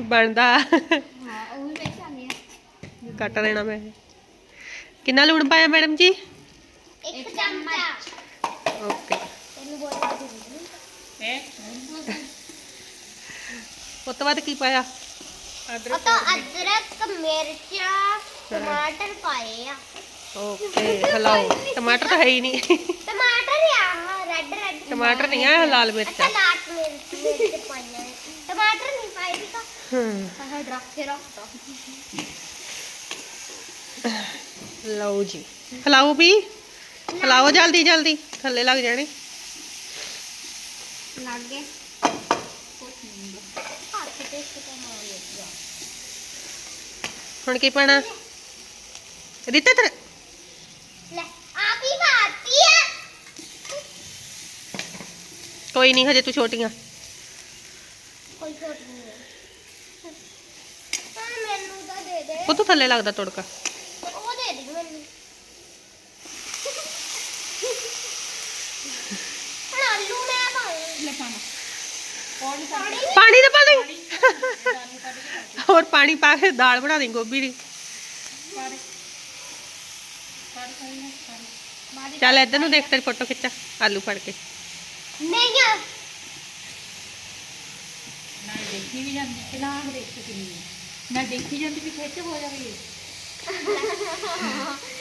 ਬਣਦਾ। ਕੱਟ ਲੈਣਾ ਮੈਂ। ਕਿੰਨਾ ਲੂਣ ਪਾਇਆ ਮੈਡਮ ਜੀ? ਇੱਕ ਚਮਚ ਓਕੇ। ਤੈਨੂੰ ਬੋਲ ਕੀ ਪਾਇਆ? ਉਹ ਤਾਂ ਅਦਰਕ ਮਿਰਚਾਂ ਟਮਾਟਰ ਪਾਏ ਆ। ਓਕੇ ਹਲਾਓ। ਟਮਾਟਰ ਤਾਂ ਹੈ ਹੀ ਨਹੀਂ। ਟਮਾਟਰ ਆ ਟਮਾਟਰ ਨਹੀਂ ਆ ਲਾਲ ਮਿਰਚ ਅੱਛਾ ਆ ਲਾਟ ਮਿਰਚ ਮਿਰਚ ਪਾਈਆਂ ਨੇ। ਟਮਾਟਰ ਨਹੀਂ ਪਾਈ ਦੀ ਤਾਂ। ਹਮ, ਆਹ ਰੱਖੇ ਰੱਖਤਾ। ਲਓ ਜੀ। ਹਲਾਓ ਵੀ। ਹਲਾਓ ਜਲਦੀ ਜਲਦੀ। ਥੱਲੇ ਲੱਗ ਜਾਣੇ। ਲੱਗ ਗਏ। ਹੱਥ ਤੇ ਸੁਕਾ ਮਾਰ ਲਿਆ ਹੁਣ ਕੀ ਪਾਣਾ? ਰੀਤਾ ਤੇਰੇ ਲੈ ਆਪ ਹੀ ਆ ਕੋਈ ਨਹੀਂ ਹਜੇ ਤੂੰ ਛੋਟੀਆਂ ਕੋਈ ਛੋਟ ਨਹੀਂ ਹੈ ਹਾਂ ਮੈਨੂੰ ਤਾਂ ਦੇ ਦੇ ਉਹ ਤੋਂ ਥੱਲੇ ਲੱਗਦਾ ਤੜਕਾ ਉਹ ਦੇ ਦੇ ਮੈਨੂੰ ਹੁਣ ਆਲੂ ਮੈਂ ਪਾਉਂ ਲੈ ਪਾਣੀ ਪਾਣੀ ਤਾਂ ਪਾ ਦੇ ਹੋਰ ਪਾਣੀ ਪਾ ਕੇ ਦਾਲ ਬਣਾ ਦੇ ਗੋਭੀ ਦੀ ਚੱਲ ਇੱਧਰ ਨੂੰ ਦੇਖ ਤੇਰੀ ਫੋਟੋ ਖਿੱਚਾ ਆਲੂ ਫੜ ਕੇ ਨਹੀਂ। ਆ ਨਾ ਦੇਖੀ ਵੀ ਜਾਂਦੀ ਕਿ ਨਾ ਦੇਖ ਕਿੰਨੀ ਨਾ ਦੇਖੀ ਜਾਂਦੀ ਵੀ ਖਿੱਚ ਹੋ ਜਾਵੇ